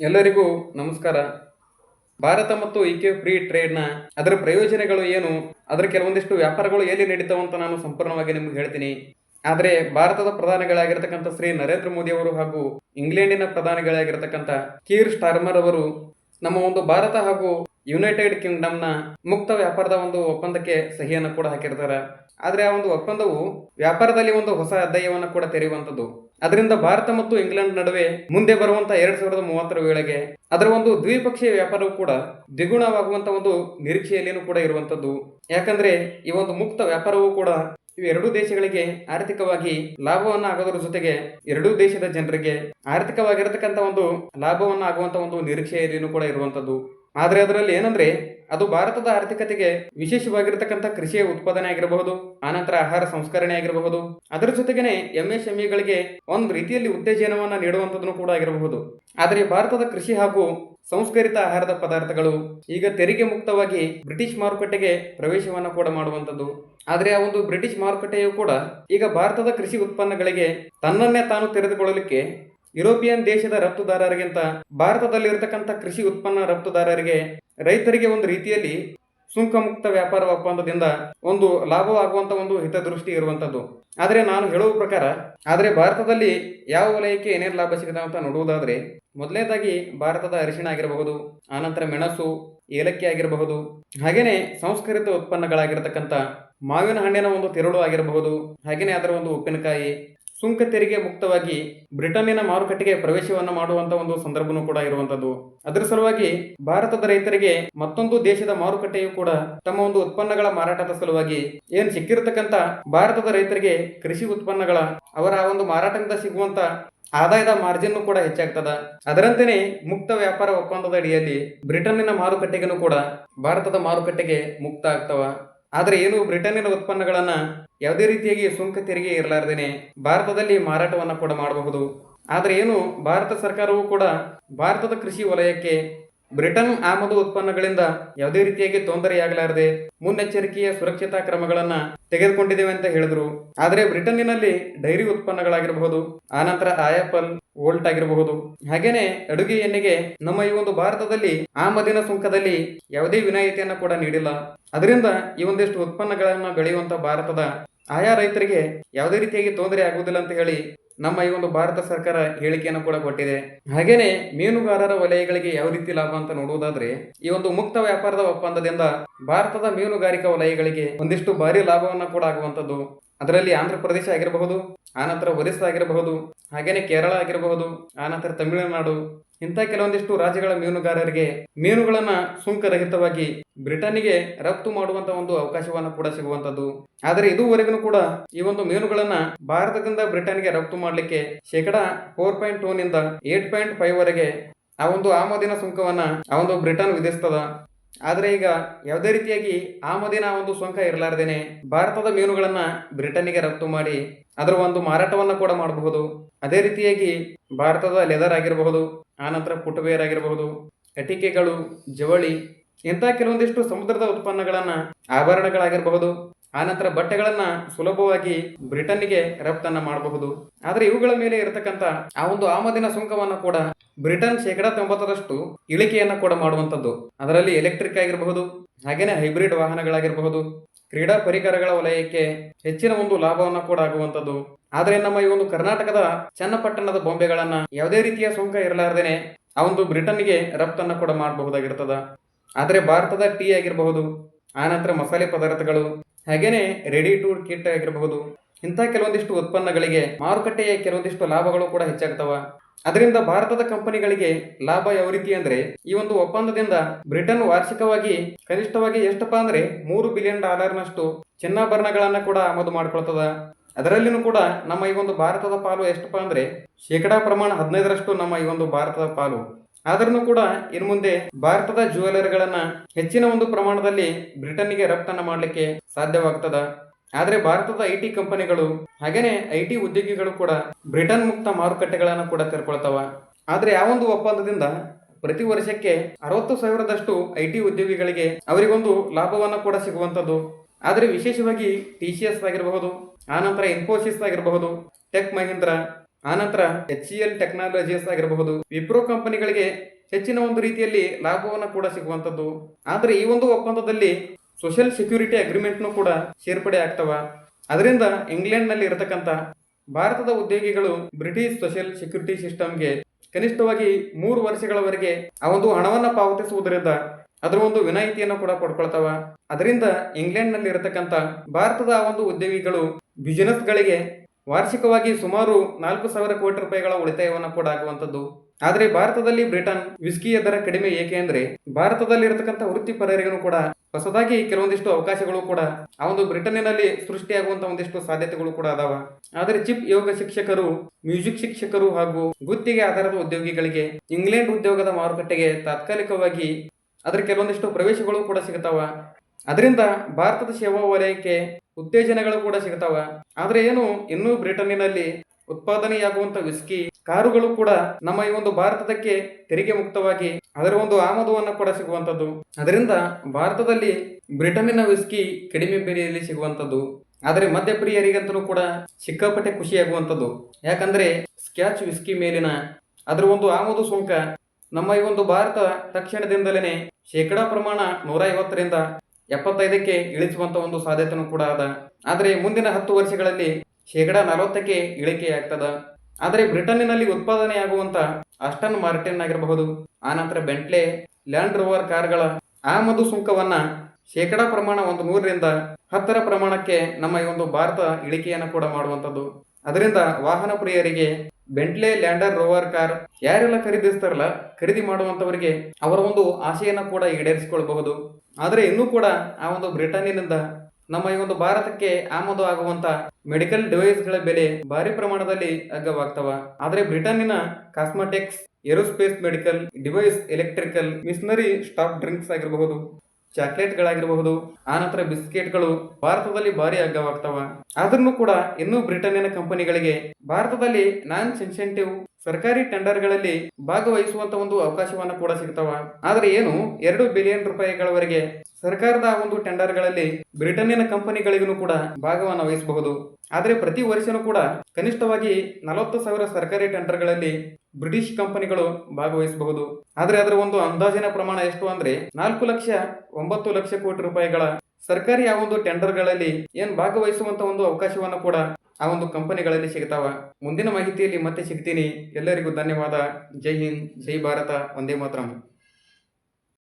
ಎಲ್ಲರಿಗೂ ನಮಸ್ಕಾರ. ಭಾರತ ಮತ್ತು ಇಕೆ ಫ್ರೀ ಟ್ರೇಡ್ನ ಅದರ ಪ್ರಯೋಜನಗಳು ಏನು? ಅದರ ಕೆಲವೊಂದಿಷ್ಟು ವ್ಯಾಪಾರಗಳು ಎಲ್ಲಿ ನಡೀತಾವ ಅಂತ ನಾನು ಸಂಪೂರ್ಣವಾಗಿ ನಿಮ್ಗೆ ಹೇಳ್ತೀನಿ. ಆದರೆ ಭಾರತದ ಪ್ರಧಾನಿಗಳಾಗಿರ್ತಕ್ಕಂಥ ಶ್ರೀ ನರೇಂದ್ರ ಮೋದಿ ಅವರು ಹಾಗೂ ಇಂಗ್ಲೆಂಡಿನ ಪ್ರಧಾನಿಗಳಾಗಿರ್ತಕ್ಕಂಥ ಕೀರ್ ಸ್ಟಾರ್ಮರ್ ಅವರು ನಮ್ಮ ಒಂದು ಭಾರತ ಹಾಗೂ ಯುನೈಟೆಡ್ ಕಿಂಗ್ಡಮ್ನ ಮುಕ್ತ ವ್ಯಾಪಾರದ ಒಂದು ಒಪ್ಪಂದಕ್ಕೆ ಸಹಿಯನ್ನು ಕೂಡ ಹಾಕಿರ್ತಾರೆ. ಆದರೆ ಆ ಒಂದು ಒಪ್ಪಂದವು ವ್ಯಾಪಾರದಲ್ಲಿ ಒಂದು ಹೊಸ ಅಧ್ಯಾಯವನ್ನು ಕೂಡ ತೆರೆಯುವಂಥದ್ದು. ಅದರಿಂದ ಭಾರತ ಮತ್ತು ಇಂಗ್ಲೆಂಡ್ ನಡುವೆ ಮುಂದೆ ಬರುವಂತಹ ಎರಡ್ ಸಾವಿರದ ಮೂವತ್ತರ ವೇಳೆಗೆ ಅದರ ಒಂದು ದ್ವಿಪಕ್ಷೀಯ ವ್ಯಾಪಾರವು ಕೂಡ ದ್ವಿಗುಣವಾಗುವಂತ ಒಂದು ನಿರೀಕ್ಷೆಯಲ್ಲಿನೂ ಕೂಡ ಇರುವಂತದ್ದು. ಯಾಕಂದ್ರೆ ಈ ಒಂದು ಮುಕ್ತ ವ್ಯಾಪಾರವೂ ಕೂಡ ಎರಡೂ ದೇಶಗಳಿಗೆ ಆರ್ಥಿಕವಾಗಿ ಲಾಭವನ್ನ ಆಗೋದ್ರ ಜೊತೆಗೆ ಎರಡೂ ದೇಶದ ಜನರಿಗೆ ಆರ್ಥಿಕವಾಗಿರತಕ್ಕಂತ ಒಂದು ಲಾಭವನ್ನ ಆಗುವಂತ ಒಂದು ನಿರೀಕ್ಷೆಯಲ್ಲಿನೂ ಕೂಡ ಇರುವಂತದ್ದು. ಆದ್ರೆ ಅದರಲ್ಲಿ ಏನಂದ್ರೆ ಅದು ಭಾರತದ ಆರ್ಥಿಕತೆಗೆ ವಿಶೇಷವಾಗಿರತಕ್ಕಂಥ ಕೃಷಿಯ ಉತ್ಪಾದನೆ ಆಗಿರಬಹುದು ಆನಂತರ ಆಹಾರ ಸಂಸ್ಕರಣೆ ಆಗಿರಬಹುದು. ಅದರ ಜೊತೆಗೇನೆ ಎಂಎಸ್ಎಂಇಗಳಿಗೆ ಒಂದು ರೀತಿಯಲ್ಲಿ ಉತ್ತೇಜನವನ್ನ ನೀಡುವಂಥದ್ದು ಕೂಡ ಆಗಿರಬಹುದು. ಆದರೆ ಭಾರತದ ಕೃಷಿ ಹಾಗೂ ಸಂಸ್ಕರಿತ ಆಹಾರದ ಪದಾರ್ಥಗಳು ಈಗ ತೆರಿಗೆ ಮುಕ್ತವಾಗಿ ಬ್ರಿಟಿಷ್ ಮಾರುಕಟ್ಟೆಗೆ ಪ್ರವೇಶವನ್ನ ಕೂಡ ಮಾಡುವಂಥದ್ದು. ಆದರೆ ಆ ಒಂದು ಬ್ರಿಟಿಷ್ ಮಾರುಕಟ್ಟೆಯು ಕೂಡ ಈಗ ಭಾರತದ ಕೃಷಿ ಉತ್ಪನ್ನಗಳಿಗೆ ತನ್ನನ್ನೇ ತಾನು ತೆರೆದುಕೊಳ್ಳಲಿಕ್ಕೆ ಯುರೋಪಿಯನ್ ದೇಶದ ರಫ್ತುದಾರರಿಗಿಂತ ಭಾರತದಲ್ಲಿ ಇರತಕ್ಕಂಥ ಕೃಷಿ ಉತ್ಪನ್ನ ರಫ್ತುದಾರರಿಗೆ ರೈತರಿಗೆ ಒಂದು ರೀತಿಯಲ್ಲಿ ಸುಂಕ ಮುಕ್ತ ವ್ಯಾಪಾರ ಒಪ್ಪಂದದಿಂದ ಒಂದು ಲಾಭವಾಗುವಂತ ಒಂದು ಹಿತದೃಷ್ಟಿ ಇರುವಂತದ್ದು. ಆದರೆ ನಾನು ಹೇಳುವ ಪ್ರಕಾರ, ಆದರೆ ಭಾರತದಲ್ಲಿ ಯಾವ ವಲಯಕ್ಕೆ ಏನೇನು ಲಾಭ ಸಿಗುತ್ತೆ ಅಂತ ನೋಡುವುದಾದ್ರೆ ಮೊದಲನೇದಾಗಿ ಭಾರತದ ಅರಿಶಿಣ ಆಗಿರಬಹುದು, ಆನಂತರ ಮೆಣಸು, ಏಲಕ್ಕಿ ಆಗಿರಬಹುದು, ಹಾಗೇನೆ ಸಂಸ್ಕರಿತ ಉತ್ಪನ್ನಗಳಾಗಿರತಕ್ಕಂಥ ಮಾವಿನ ಹಣ್ಣಿನ ಒಂದು ತಿರುಳು ಆಗಿರಬಹುದು, ಹಾಗೇನೆ ಅದರ ಒಂದು ಉಪ್ಪಿನಕಾಯಿ ಸುಂಕ ತೆರಿಗೆ ಮುಕ್ತವಾಗಿ ಬ್ರಿಟನ್ನಿನ ಮಾರುಕಟ್ಟೆಗೆ ಪ್ರವೇಶವನ್ನು ಮಾಡುವಂತ ಒಂದು ಸಂದರ್ಭನೂ ಕೂಡ ಇರುವಂತದ್ದು. ಅದರ ಸಲುವಾಗಿ ಭಾರತದ ರೈತರಿಗೆ ಮತ್ತೊಂದು ದೇಶದ ಮಾರುಕಟ್ಟೆಯು ಕೂಡ ತಮ್ಮ ಒಂದು ಉತ್ಪನ್ನಗಳ ಮಾರಾಟದ ಸಲುವಾಗಿ ಏನ್ ಸಿಕ್ಕಿರತಕ್ಕಂತ ಭಾರತದ ರೈತರಿಗೆ ಕೃಷಿ ಉತ್ಪನ್ನಗಳ ಅವರ ಒಂದು ಮಾರಾಟದಿಂದ ಸಿಗುವಂತ ಆದಾಯದ ಮಾರ್ಜಿನ್ ಕೂಡ ಹೆಚ್ಚಾಗ್ತದ. ಅದರಂತೆಯೇ ಮುಕ್ತ ವ್ಯಾಪಾರ ಒಪ್ಪಂದದ ಅಡಿಯಲ್ಲಿ ಬ್ರಿಟನ್ನಿನ ಮಾರುಕಟ್ಟೆಗೂ ಕೂಡ ಭಾರತದ ಮಾರುಕಟ್ಟೆಗೆ ಮುಕ್ತ ಆಗ್ತವ. ಆದರೆ ಏನು ಬ್ರಿಟನ್ನಿನ ಉತ್ಪನ್ನಗಳನ್ನ ಯಾವುದೇ ರೀತಿಯಾಗಿ ಸುಂಕ ತೆರಿಗೆ ಇರಲಾರ್ದೇನೆ ಭಾರತದಲ್ಲಿ ಮಾರಾಟವನ್ನು ಕೂಡ ಮಾಡಬಹುದು. ಆದರೆ ಏನು, ಭಾರತ ಸರ್ಕಾರವು ಕೂಡ ಭಾರತದ ಕೃಷಿ ವಲಯಕ್ಕೆ ಬ್ರಿಟನ್ ಆಮದು ಉತ್ಪನ್ನಗಳಿಂದ ಯಾವುದೇ ರೀತಿಯಾಗಿ ತೊಂದರೆಯಾಗಲಾರದೆ ಮುನ್ನೆಚ್ಚರಿಕೆಯ ಸುರಕ್ಷತಾ ಕ್ರಮಗಳನ್ನ ತೆಗೆದುಕೊಂಡಿದ್ದೇವೆ ಅಂತ ಹೇಳಿದ್ರು. ಆದರೆ ಬ್ರಿಟನ್ನಿನಲ್ಲಿ ಡೈರಿ ಉತ್ಪನ್ನಗಳಾಗಿರಬಹುದು, ಆನಂತರ ಆಯಪಲ್ ವೋಲ್ಟ್ ಆಗಿರಬಹುದು ಹಾಗೇನೆ ಅಡುಗೆ ಎಣ್ಣೆಗೆ ನಮ್ಮ ಈ ಒಂದು ಭಾರತದಲ್ಲಿ ಆಮದಿನ ಸುಂಕದಲ್ಲಿ ಯಾವುದೇ ವಿನಾಯಿತಿಯನ್ನು ಕೂಡ ನೀಡಿಲ್ಲ. ಅದರಿಂದ ಈ ಒಂದಿಷ್ಟು ಉತ್ಪನ್ನಗಳನ್ನ ಬೆಳೆಯುವಂತ ಭಾರತದ ಆಯಾ ರೈತರಿಗೆ ಯಾವುದೇ ರೀತಿಯಾಗಿ ತೊಂದರೆ ಆಗುವುದಿಲ್ಲ ಅಂತ ಹೇಳಿ ನಮ್ಮ ಈ ಒಂದು ಭಾರತ ಸರ್ಕಾರ ಹೇಳಿಕೆಯನ್ನು ಕೂಡ ಕೊಟ್ಟಿದೆ. ಹಾಗೇನೆ ಮೀನುಗಾರರ ವಲಯಗಳಿಗೆ ಯಾವ ರೀತಿ ಲಾಭ ಅಂತ ನೋಡುವುದಾದ್ರೆ, ಈ ಒಂದು ಮುಕ್ತ ವ್ಯಾಪಾರದ ಒಪ್ಪಂದದಿಂದ ಭಾರತದ ಮೀನುಗಾರಿಕಾ ವಲಯಗಳಿಗೆ ಒಂದಿಷ್ಟು ಭಾರಿ ಲಾಭವನ್ನ ಕೂಡ ಆಗುವಂತದ್ದು ಅದರಲ್ಲಿ ಆಂಧ್ರ ಪ್ರದೇಶ ಆಗಿರಬಹುದು ಆನಂತರ ಒರಿಸ್ಸಾ ಆಗಿರಬಹುದು, ಹಾಗೇನೆ ಕೇರಳ ಆಗಿರಬಹುದು ಆನಂತರ ತಮಿಳುನಾಡು, ಇಂಥ ಕೆಲವೊಂದಿಷ್ಟು ರಾಜ್ಯಗಳ ಮೀನುಗಾರರಿಗೆ ಮೀನುಗಳನ್ನ ಸುಂಕರಹಿತವಾಗಿ ಬ್ರಿಟನ್ನಿಗೆ ರಫ್ತು ಮಾಡುವಂತ ಒಂದು ಅವಕಾಶವನ್ನು ಕೂಡ ಸಿಗುವಂತದ್ದು ಆದರೆ ಇದುವರೆಗೂ ಕೂಡ ಈ ಒಂದು ಮೀನುಗಳನ್ನ ಭಾರತದಿಂದ ಬ್ರಿಟನ್ಗೆ ರಫ್ತು ಮಾಡಲಿಕ್ಕೆ ಶೇಕಡಾ ಫೋರ್ ಪಾಯಿಂಟ್ ಟೂ ನಿಂದ ಏಟ್ ಪಾಯಿಂಟ್ ಫೈವ್ ವರೆಗೆ ಆ ಒಂದು ಆಮದಿನ ಸುಂಕವನ್ನ ಆ ಒಂದು ಬ್ರಿಟನ್ ವಿಧಿಸ್ತದ. ಆದರೆ ಈಗ ಯಾವುದೇ ರೀತಿಯಾಗಿ ಆಮದಿನ ಒಂದು ಸುಂಕ ಇರಲಾರ್ದೇನೆ ಭಾರತದ ಮೀನುಗಳನ್ನು ಬ್ರಿಟನ್ನಿಗೆ ರಫ್ತು ಮಾಡಿ ಅದರ ಒಂದು ಮಾರಾಟವನ್ನ ಕೂಡ ಮಾಡಬಹುದು. ಅದೇ ರೀತಿಯಾಗಿ ಭಾರತದ ಲೆದರ್ ಆಗಿರಬಹುದು ಆನಂತರ ಫುಟ್ವೇರ್ ಆಗಿರಬಹುದು, ಅಟಿಕೆಗಳು, ಜವಳಿ, ಇಂಥ ಕೆಲವೊಂದಿಷ್ಟು ಸಮುದ್ರದ ಉತ್ಪನ್ನಗಳನ್ನು ಆಭರಣಗಳಾಗಿರಬಹುದು. ಆನಂತರ ಬಟ್ಟೆಗಳನ್ನ ಸುಲಭವಾಗಿ ಬ್ರಿಟನ್ಗೆ ರಫ್ತನ್ನ ಮಾಡಬಹುದು. ಆದರೆ ಇವುಗಳ ಮೇಲೆ ಇರತಕ್ಕಂತ ಆ ಒಂದು ಆಮದಿನ ಸುಂಕವನ್ನ ಕೂಡ ಬ್ರಿಟನ್ ಶೇಕಡಾ ತೊಂಬತ್ತರಷ್ಟು ಇಳಿಕೆಯನ್ನ ಕೂಡ ಮಾಡುವಂತದ್ದು ಅದರಲ್ಲಿ ಎಲೆಕ್ಟ್ರಿಕ್ ಆಗಿರಬಹುದು, ಹಾಗೇನೆ ಹೈಬ್ರಿಡ್ ವಾಹನಗಳಾಗಿರಬಹುದು, ಕ್ರೀಡಾ ಪರಿಕರಗಳ ವಲಯಕ್ಕೆ ಹೆಚ್ಚಿನ ಒಂದು ಲಾಭವನ್ನ ಕೂಡ ಆಗುವಂತದ್ದು ಆದರೆ ನಮ್ಮ ಈ ಒಂದು ಕರ್ನಾಟಕದ ಚನ್ನಪಟ್ಟಣದ ಬೊಂಬೆಗಳನ್ನ ಯಾವುದೇ ರೀತಿಯ ಸುಂಕ ಇರಲಾರ್ದೇನೆ ಆ ಒಂದು ಬ್ರಿಟನ್ಗೆ ರಫ್ತನ್ನ ಕೂಡ ಮಾಡಬಹುದಾಗಿರ್ತದ. ಆದರೆ ಭಾರತದ ಟೀ ಆಗಿರಬಹುದು ಆನಂತರ ಮಸಾಲೆ ಪದಾರ್ಥಗಳು ಹಾಗೇನೆ ರೆಡಿ ಟು ಕಿಟ್ ಆಗಿರಬಹುದು. ಇಂಥ ಕೆಲವೊಂದಿಷ್ಟು ಉತ್ಪನ್ನಗಳಿಗೆ ಮಾರುಕಟ್ಟೆಯ ಕೆಲವೊಂದಿಷ್ಟು ಲಾಭಗಳು ಕೂಡ ಹೆಚ್ಚಾಗ್ತವ. ಅದರಿಂದ ಭಾರತದ ಕಂಪನಿಗಳಿಗೆ ಲಾಭ ಯಾವ ರೀತಿ ಅಂದ್ರೆ, ಈ ಒಂದು ಒಪ್ಪಂದದಿಂದ ಬ್ರಿಟನ್ ವಾರ್ಷಿಕವಾಗಿ ಕನಿಷ್ಠವಾಗಿ ಎಷ್ಟಪ್ಪ ಅಂದ್ರೆ ಮೂರು ಬಿಲಿಯನ್ ಡಾಲರ್ನಷ್ಟು ಚಿನ್ನಾಭರಣಗಳನ್ನ ಕೂಡ ಆಮದು ಮಾಡ್ಕೊಳ್ತದ. ಅದರಲ್ಲಿನೂ ಕೂಡ ನಮ್ಮ ಈ ಒಂದು ಭಾರತದ ಪಾಲು ಎಷ್ಟಪ್ಪ ಅಂದ್ರೆ ಶೇಕಡಾ ಪ್ರಮಾಣ ಹದಿನೈದರಷ್ಟು ನಮ್ಮ ಈ ಒಂದು ಭಾರತದ ಪಾಲು. ಆದ್ರೂ ಕೂಡ ಇನ್ನು ಮುಂದೆ ಭಾರತದ ಜ್ಯುವೆಲರಿಗಳನ್ನ ಹೆಚ್ಚಿನ ಒಂದು ಪ್ರಮಾಣದಲ್ಲಿ ಬ್ರಿಟನ್ನಿಗೆ ರಫ್ತನ್ನ ಮಾಡಲಿಕ್ಕೆ ಸಾಧ್ಯವಾಗ್ತದ. ಆದರೆ ಭಾರತದ ಐ ಟಿ ಕಂಪನಿಗಳು ಹಾಗೇನೆ ಐ ಟಿ ಉದ್ಯೋಗಿಗಳು ಕೂಡ ಬ್ರಿಟನ್ ಮುಕ್ತ ಮಾರುಕಟ್ಟೆಗಳನ್ನ ಕೂಡ ತೆರ್ಕೊಳ್ತಾವ. ಆದರೆ ಆ ಒಂದು ಒಪ್ಪಂದದಿಂದ ಪ್ರತಿ ವರ್ಷಕ್ಕೆ ಅರವತ್ತು ಸಾವಿರದಷ್ಟು ಐ ಟಿ ಉದ್ಯೋಗಿಗಳಿಗೆ ಅವರಿಗೊಂದು ಲಾಭವನ್ನ ಕೂಡ ಸಿಗುವಂತದ್ದು. ಆದರೆ ವಿಶೇಷವಾಗಿ ಟಿ ಸಿ ಎಸ್ ಆಗಿರಬಹುದು ಆನಂತರ ಇನ್ಫೋಸಿಸ್ ಆಗಿರಬಹುದು, ಟೆಕ್ ಮಹೀಂದ್ರ ಆನಂತರ ಎಚ್ ಸಿ ಎಲ್ ಟೆಕ್ನಾಲಜೀಸ್ ಆಗಿರಬಹುದು. ವಿಪ್ರೋ ಕಂಪನಿಗಳಿಗೆ ಹೆಚ್ಚಿನ ಒಂದು ರೀತಿಯಲ್ಲಿ ಲಾಭವನ್ನು ಕೂಡ ಸಿಗುವಂಥದ್ದು. ಆದರೆ ಈ ಒಂದು ಒಪ್ಪಂದದಲ್ಲಿ ಸೋಷಿಯಲ್ ಸೆಕ್ಯೂರಿಟಿ ಅಗ್ರಿಮೆಂಟ್ನು ಕೂಡ ಸೇರ್ಪಡೆ ಆಗ್ತವ. ಅದರಿಂದ ಇಂಗ್ಲೆಂಡ್ನಲ್ಲಿ ಇರತಕ್ಕಂಥ ಭಾರತದ ಉದ್ಯೋಗಿಗಳು ಬ್ರಿಟಿಷ್ ಸೋಷಿಯಲ್ ಸೆಕ್ಯೂರಿಟಿ ಸಿಸ್ಟಮ್ಗೆ ಕನಿಷ್ಠವಾಗಿ ಮೂರು ವರ್ಷಗಳವರೆಗೆ ಆ ಒಂದು ಹಣವನ್ನು ಪಾವತಿಸುವುದರಿಂದ ಅದರ ಒಂದು ವಿನಾಯಿತಿಯನ್ನು ಕೂಡ ಪಡ್ಕೊಳ್ತಾವ. ಅದರಿಂದ ಇಂಗ್ಲೆಂಡ್ನಲ್ಲಿ ಇರತಕ್ಕಂಥ ಭಾರತದ ಆ ಒಂದು ಉದ್ಯೋಗಿಗಳು ಬಿಸಿನೆಸ್ಗಳಿಗೆ ವಾರ್ಷಿಕವಾಗಿ ಸುಮಾರು ನಾಲ್ಕು ಸಾವಿರ ಕೋಟಿ ರೂಪಾಯಿಗಳ ಉಳಿತಾಯವನ್ನು ಕೂಡ ಆಗುವಂಥದ್ದು. ಆದರೆ ಭಾರತದಲ್ಲಿ ಬ್ರಿಟನ್ ವಿಸ್ಕಿಯ ದರ ಕಡಿಮೆ ಏಕೆ ಅಂದರೆ ಭಾರತದಲ್ಲಿ ಇರತಕ್ಕಂಥ ವೃತ್ತಿಪರರಿಗೂ ಕೂಡ ಹೊಸದಾಗಿ ಕೆಲವೊಂದಿಷ್ಟು ಅವಕಾಶಗಳು ಕೂಡ ಆ ಒಂದು ಬ್ರಿಟನ್ನಿನಲ್ಲಿ ಸೃಷ್ಟಿಯಾಗುವಂತ ಒಂದಿಷ್ಟು ಸಾಧ್ಯತೆಗಳು ಕೂಡ ಅದಾವ. ಆದರೆ ಚಿಪ್ ಯೋಗ ಶಿಕ್ಷಕರು, ಮ್ಯೂಸಿಕ್ ಶಿಕ್ಷಕರು ಹಾಗೂ ಗುತ್ತಿಗೆ ಆಧಾರದ ಉದ್ಯೋಗಿಗಳಿಗೆ ಇಂಗ್ಲೆಂಡ್ ಉದ್ಯೋಗದ ಮಾರುಕಟ್ಟೆಗೆ ತಾತ್ಕಾಲಿಕವಾಗಿ ಅದರ ಕೆಲವೊಂದಿಷ್ಟು ಪ್ರವೇಶಗಳು ಕೂಡ ಸಿಗ್ತಾವ. ಅದರಿಂದ ಭಾರತದ ಸೇವಾ ವಲಯಕ್ಕೆ ಉತ್ತೇಜನಗಳು ಕೂಡ ಸಿಗ್ತಾವ. ಆದ್ರೆ ಏನು, ಇನ್ನೂ ಬ್ರಿಟನ್ನಿನಲ್ಲಿ ಉತ್ಪಾದನೆಯಾಗುವಂತ ವಿಸ್ಕಿ ಕಾರುಗಳು ಕೂಡ ನಮ್ಮ ಈ ಒಂದು ಭಾರತದಕ್ಕೆ ತೆರಿಗೆ ಮುಕ್ತವಾಗಿ ಅದರ ಒಂದು ಆಮದುವನ್ನು ಕೂಡ ಸಿಗುವಂತದ್ದು. ಅದರಿಂದ ಭಾರತದಲ್ಲಿ ಬ್ರಿಟನ್ನಿನ ವಿಸ್ಕಿ ಕಡಿಮೆ ಬೆಲೆಯಲ್ಲಿ ಸಿಗುವಂತದ್ದು. ಆದರೆ ಮದ್ಯಪ್ರಿಯರಿಗಂತಲೂ ಕೂಡ ಸಿಕ್ಕಾಪಟ್ಟೆ ಖುಷಿಯಾಗುವಂಥದ್ದು ಯಾಕಂದ್ರೆ ಸ್ಕ್ಯಾಚ್ ವಿಸ್ಕಿ ಮೇಲಿನ ಅದರ ಒಂದು ಆಮದು ಸುಂಕ ನಮ್ಮ ಈ ಒಂದು ಭಾರತ ತಕ್ಷಣದಿಂದಲೇ ಶೇಕಡಾ ಪ್ರಮಾಣ ನೂರ ಐವತ್ತರಿಂದ ಎಪ್ಪತ್ತೈದಕ್ಕೆ ಇಳಿಸುವಂತ ಒಂದು ಸಾಧ್ಯತೆಯೂ ಕೂಡ ಅದ. ಆದರೆ ಮುಂದಿನ ಹತ್ತು ವರ್ಷಗಳಲ್ಲಿ ಶೇಕಡ ನಲವತ್ತಕ್ಕೆ ಇಳಿಕೆ ಆಗ್ತದ ಆದರೆ ಬ್ರಿಟನ್ನಿನಲ್ಲಿ ಉತ್ಪಾದನೆಯಾಗುವಂತ ಅಸ್ಟನ್ ಮಾರ್ಟಿನ್ ಆಗಿರಬಹುದು ಆನಂತರ ಬೆಂಟ್ಲೆ, ಲ್ಯಾಂಡ್ ರೋವರ್ ಕಾರ್ಗಳ ಆಮದು ಸುಂಕವನ್ನ ಶೇಕಡಾ ಪ್ರಮಾಣ ಒಂದು ನೂರರಿಂದ ಹತ್ತರ ಪ್ರಮಾಣಕ್ಕೆ ನಮ್ಮ ಈ ಒಂದು ಭಾರತ ಇಳಿಕೆಯನ್ನು ಕೂಡ ಮಾಡುವಂಥದ್ದು. ಅದರಿಂದ ವಾಹನ ಪ್ರಿಯರಿಗೆ ಬೆಂಟ್ಲೆ ಲ್ಯಾಂಡರ್ ರೋವರ್ ಕಾರ್ ಯಾರೆಲ್ಲ ಖರೀದಿಸ್ತಾರಲ್ಲ, ಖರೀದಿ ಮಾಡುವಂತವರಿಗೆ ಅವರ ಒಂದು ಆಸೆಯನ್ನ ಕೂಡ ಈಡೇರಿಸಿಕೊಳ್ಳಬಹುದು ಆದರೆ ಇನ್ನೂ ಕೂಡ ಆ ಒಂದು ಬ್ರಿಟನ್ನಿನಿಂದ ನಮ್ಮ ಈ ಒಂದು ಭಾರತಕ್ಕೆ ಆಮದು ಆಗುವಂತ ಮೆಡಿಕಲ್ ಡಿವೈಸ್ಗಳ ಬೆಲೆ ಭಾರಿ ಪ್ರಮಾಣದಲ್ಲಿ ಅಗ್ಗವಾಗ್ತವ. ಆದರೆ ಬ್ರಿಟನ್ನಿನ cosmetics, aerospace medical, device electrical, machinery stop drinks ಆಗಿರಬಹುದು, ಚಾಕ್ಲೇಟ್ಗಳಾಗಿರಬಹುದು ಆನಂತರ ಬಿಸ್ಕೆಟ್ಗಳು ಭಾರತದಲ್ಲಿ ಭಾರಿ ಅಗ್ಗವಾಗ್ತವ. ಆದ್ರೂ ಕೂಡ ಇನ್ನೂ ಬ್ರಿಟನ್ನಿನ ಕಂಪನಿಗಳಿಗೆ ಭಾರತದಲ್ಲಿ ನಾನ್ ಸೆನ್ಸೆಂಟಿವ್ ಸರ್ಕಾರಿ ಟೆಂಡರ್ಗಳಲ್ಲಿ ಭಾಗವಹಿಸುವಂತ ಒಂದು ಅವಕಾಶವನ್ನ ಕೂಡ ಸಿಗ್ತಾವ. ಆದ್ರೆ ಏನು, ಎರಡು ಬಿಲಿಯನ್ ರೂಪಾಯಿಗಳವರೆಗೆ ಸರ್ಕಾರದ ಒಂದು ಟೆಂಡರ್ಗಳಲ್ಲಿ ಬ್ರಿಟನ್ನಿನ ಕಂಪನಿಗಳಿಗೂ ಕೂಡ ಭಾಗವನ್ನು ವಹಿಸಬಹುದು. ಆದರೆ ಪ್ರತಿ ವರ್ಷನೂ ಕೂಡ ಕನಿಷ್ಠವಾಗಿ ನಲವತ್ತು ಸಾವಿರ ಸರ್ಕಾರಿ ಟೆಂಡರ್ಗಳಲ್ಲಿ ಬ್ರಿಟಿಷ್ ಕಂಪನಿಗಳು ಭಾಗವಹಿಸಬಹುದು. ಆದರೆ ಅದರ ಒಂದು ಅಂದಾಜಿನ ಪ್ರಮಾಣ ಎಷ್ಟು ಅಂದ್ರೆ ನಾಲ್ಕು ಲಕ್ಷ ಒಂಬತ್ತು ಲಕ್ಷ ಕೋಟಿ ರೂಪಾಯಿಗಳ ಸರ್ಕಾರಿ ಆ ಒಂದು ಟೆಂಡರ್ಗಳಲ್ಲಿ ಏನ್ ಭಾಗವಹಿಸುವಂತ ಒಂದು ಅವಕಾಶವನ್ನು ಕೂಡ ಆ ಒಂದು ಕಂಪನಿಗಳಲ್ಲಿ ಸಿಗ್ತಾವ. ಮುಂದಿನ ಮಾಹಿತಿಯಲ್ಲಿ ಮತ್ತೆ ಸಿಗ್ತೀನಿ. ಎಲ್ಲರಿಗೂ ಧನ್ಯವಾದ. ಜೈ ಹಿಂದ್, ಜೈ ಭಾರತ ಒಂದೇ ಮಾತರಂ.